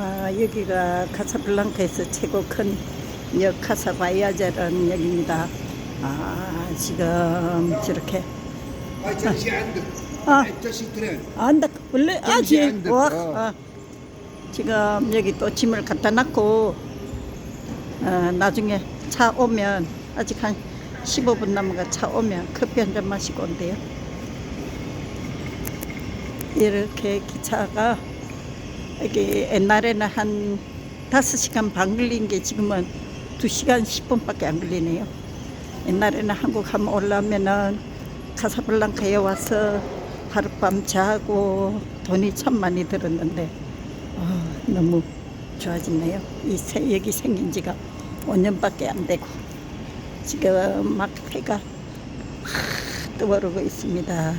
아, 여기가 카사블랑카에서 최고 큰 역 카사바이아자라는 역입니다. 아, 지금 저렇게 아. 아. 들어. 안다 원래 아직. 와 아, 지금 여기 또 짐을 갖다 놨고 어, 나중에 차 오면 아직 한 15분 남은가 차 오면 커피 한 잔 마시고 온대요. 이렇게 기차가 여기 옛날에는 한 5시간 반 걸린 게 지금은 2시간 10분밖에 안 걸리네요. 옛날에는 한국 한번 올라오면은 카사블랑카에 와서 하룻밤 자고 돈이 참 많이 들었는데 아, 너무 좋아졌네요. 이 새, 여기 생긴 지가 5년밖에 안 되고 지금 막 해가 확 떠오르고 있습니다.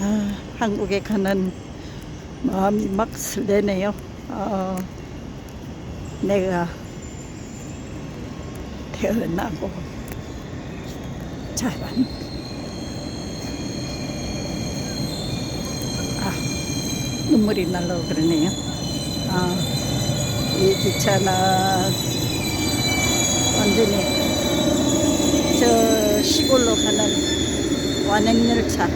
아, 한국에 가는 마음이 막 설레네요. 어, 내가 태어나고 자란 아, 눈물이 날라고 그러네요. 아, 이 기차는 완전히 저 시골로 가는 완행열차입니다.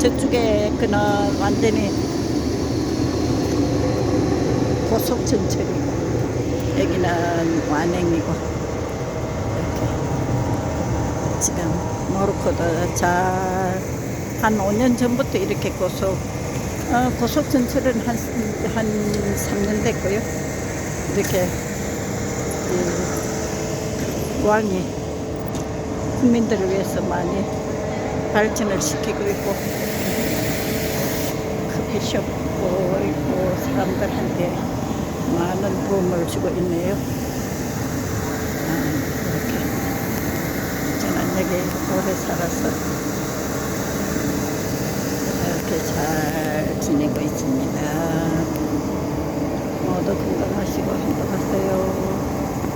저쪽에 그는 완전히 고속전철이고 여기는 완행이고 이렇게 지금 모로코도 잘 한 5년 전부터 이렇게 고속 어, 고속 전철은 한, 한 3년 됐고요. 이렇게 이 왕이 국민들을 위해서 많이 발전을 시키고 있고 커피숍도 있고 사람들한테 많은 도움을 주고 있네요. 아, 이렇게 저는 여기 오래 살아서 이렇게 잘 지내고 있습니다.